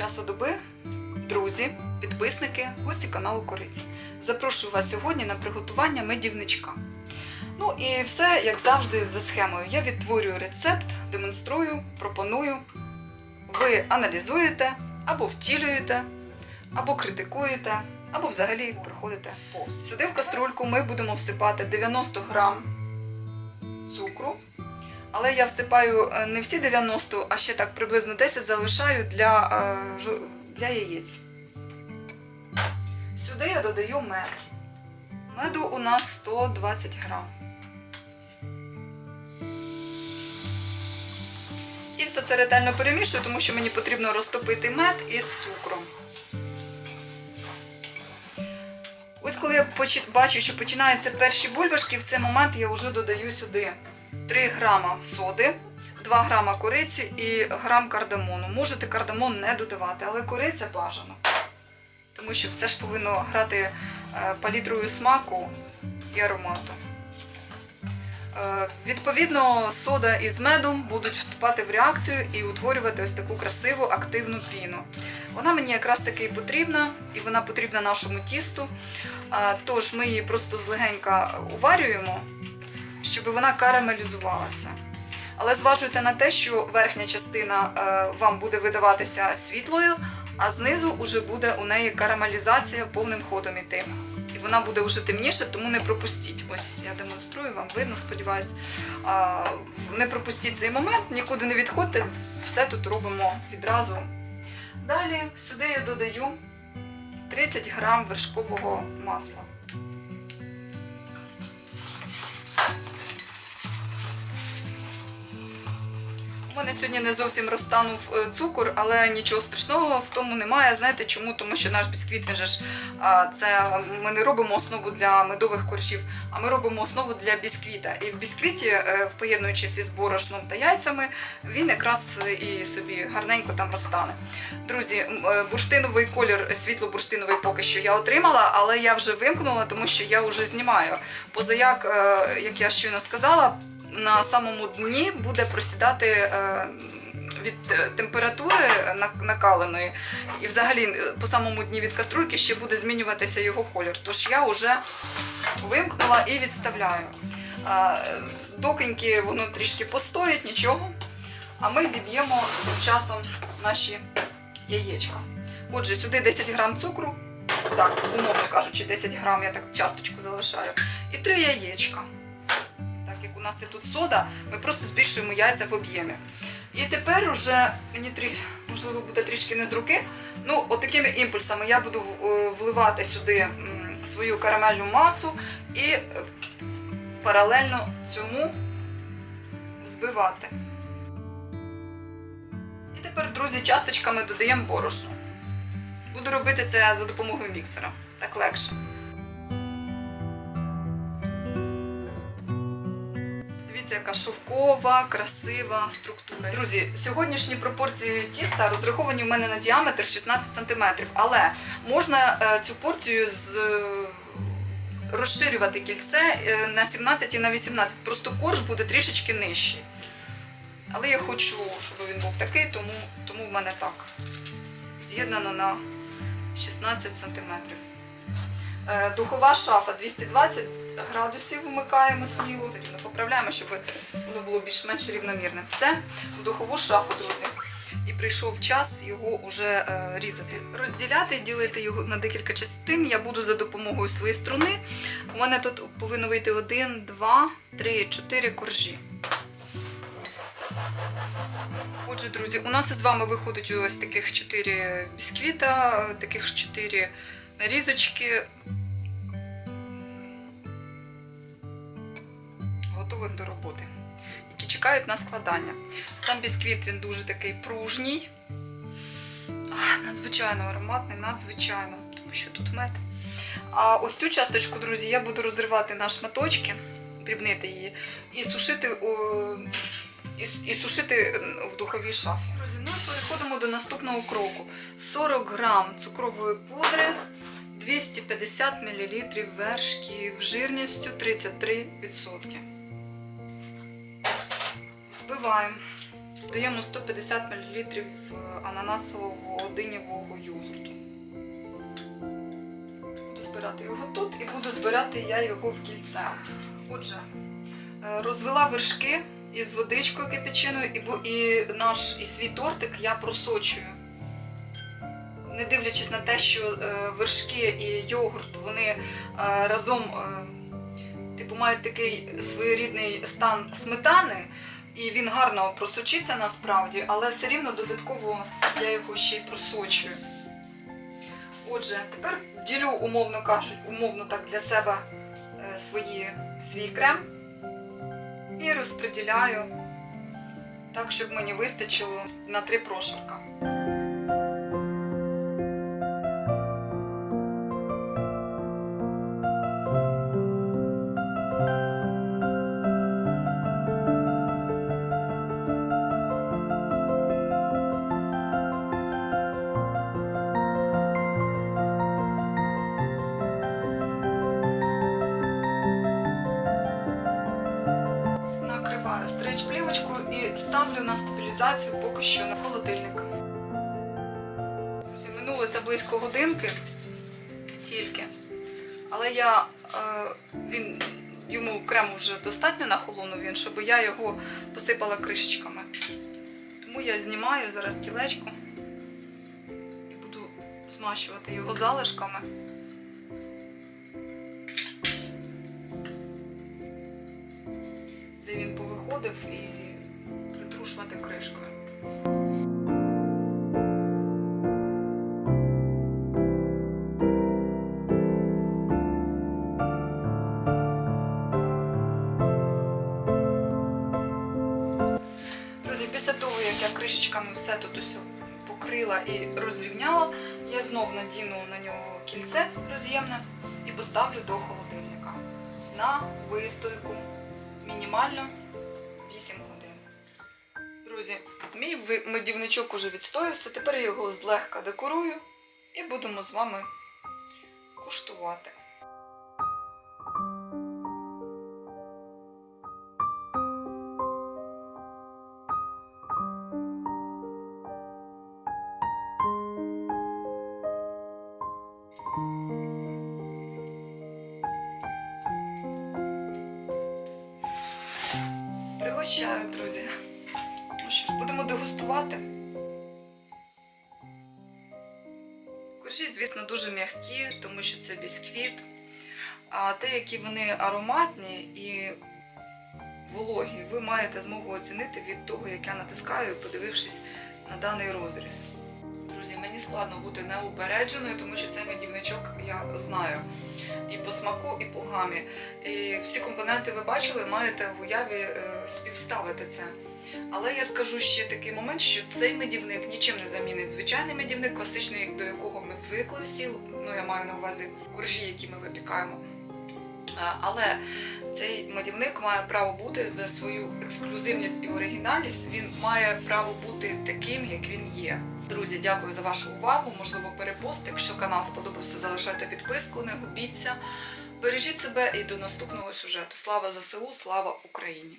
часу доби, друзі, підписники, гості каналу Кориці. Запрошую вас сьогодні на приготування медівничка. Ну і все, як завжди, за схемою. Я відтворюю рецепт, демонструю, пропоную. Ви аналізуєте або втілюєте, або критикуєте, або взагалі проходите повз. Сюди в каструльку ми будемо всипати 90 грам цукру. Але я всипаю е, не всі 90, а ще так приблизно 10 залишаю для, е, для яєць. Сюди я додаю мед. Меду у нас 120 грам. І все це ретельно перемішую, тому що мені потрібно розтопити мед із цукром. Ось коли я бачу, що починаються перші бульбашки, в цей момент я вже додаю сюди 3 грама соди, 2 грама кориці і грам кардамону. Можете кардамон не додавати, але кориця бажано. Тому що все ж повинно грати е, палітрою смаку і аромату. Е, Відповідно, сода із медом будуть вступати в реакцію і утворювати ось таку красиву активну піну. Вона мені якраз таки і потрібна, і вона потрібна нашому тісту. Тож ми її просто злегенька уварюємо, щоб вона карамелізувалася. Але зважуйте на те, що верхня частина е, вам буде видаватися світлою, а знизу вже буде у неї карамелізація повним ходом іти. І вона буде вже темніша, тому не пропустіть. Ось я демонструю, вам видно, сподіваюсь. Не пропустіть цей момент, нікуди не відходьте, все тут робимо відразу. Далі сюди я додаю 30 грам вершкового масла. Мене сьогодні не зовсім розтанув е, цукор, але нічого страшного в тому немає. Знаєте чому? Тому що наш бісквіт він же ж це ми не робимо основу для медових коржів, а ми робимо основу для бісквіта. І в бісквіті, е, поєднуючись із борошном та яйцями, він якраз і собі гарненько там розтане. Друзі, е, бурштиновий колір, світло-бурштиновий поки що я отримала, але я вже вимкнула, тому що я вже знімаю. Позаяк, як я щойно сказала, на самому дні буде просідати е, від е, температури накаленої, і взагалі е, по самому дні від каструльки ще буде змінюватися його колір. Тож я вже вимкнула і відставляю. Е, Докеньки воно трішки постоїть, нічого. А ми зіб'ємо часом наші яєчка. Отже, сюди 10 грам цукру. Так, умовно кажучи, 10 грам я так часточку залишаю. І 3 яєчка. Як у нас і тут сода, ми просто збільшуємо яйця в об'ємі. І тепер уже мені трі, можливо буде трішки не з руки. Ну, отакими імпульсами я буду е, вливати сюди свою карамельну масу і паралельно цьому взбивати. І тепер, друзі, часточками додаємо борошно. Буду робити це за допомогою міксера. Так легше. Дивіться, яка шовкова, красива структура. Друзі, сьогоднішні пропорції тіста розраховані в мене на діаметр 16 см, але можна е, цю порцію з, е, розширювати кільце е, на 17 і на 18. Просто корж буде трішечки нижчий. Але я хочу, щоб він був такий, тому, тому в мене так. З'єднано на 16 см. Е, Духова шафа 220 градусів вмикаємо сміло. Поправляємо, щоб воно було більш-менш рівномірне. Все, в духову шафу, друзі. І прийшов час його вже е, різати. Розділяти, ділити його на декілька частин. Я буду за допомогою своєї струни. У мене тут повинно вийти один, два, три, чотири коржі. Отже, друзі, у нас із вами виходить ось таких чотири бісквіта, таких ж чотири нарізочки. Готових до роботи, які чекають на складання. Сам бісквіт він дуже такий пружній, надзвичайно ароматний, надзвичайно, тому що тут мед. А ось цю часточку, друзі, я буду розривати на шматочки, дрібнити її і сушити і, і сушити в духовій шафі. Друзі, ну і переходимо до наступного кроку. 40 грам цукрової пудри, 250 мл вершків жирністю 33%. Збиваємо. Даємо 150 мл ананасового динявого йогурту. Буду збирати його тут і буду збирати я його в кільце. Отже, е, розвела вершки із водичкою кипяченою і наш і свій тортик я просочую. Не дивлячись на те, що е, вершки і йогурт вони е, разом е, типу, мають такий своєрідний стан сметани, і він гарно просочиться насправді, але все рівно додатково я його ще й просочую. Отже, тепер ділю, умовно кажуть, умовно так для себе свої, свій крем і розподіляю так, щоб мені вистачило на три прошарка. Накриваю стрейч плівочкою і ставлю на стабілізацію поки що на холодильник. Друзі, минулося близько годинки тільки. Але я е, він йому крем вже достатньо нахолонув він, щоб я його посипала кришечками. Тому я знімаю зараз кілечко і буду змащувати його залишками. Він повиходив і притрушувати кришкою. Після того, як я кришечками все тут усе покрила і розрівняла, я знов надіну на нього кільце роз'ємне і поставлю до холодильника на вистойку мінімально 8 годин. Друзі, мій медівничок уже відстоявся, тепер я його злегка декорую і будемо з вами куштувати. Пригощаю, друзі. Ну що ж, будемо дегустувати. Коржі, звісно, дуже м'які, тому що це бісквіт. А те, які вони ароматні і вологі, ви маєте змогу оцінити від того, як я натискаю, подивившись на даний розріз. Друзі, мені складно бути неупередженою, тому що цей медівничок я знаю і по смаку, і по гамі. І всі компоненти ви бачили, маєте в уяві е, співставити це. Але я скажу ще такий момент, що цей медівник нічим не замінить звичайний медівник, класичний, до якого ми звикли всі. Ну я маю на увазі коржі, які ми випікаємо. Але цей медівник має право бути за свою ексклюзивність і оригінальність. Він має право бути таким, як він є. Друзі, дякую за вашу увагу. Можливо, перепост. Якщо канал сподобався, залишайте підписку, не губіться. Бережіть себе і до наступного сюжету. Слава ЗСУ, слава Україні!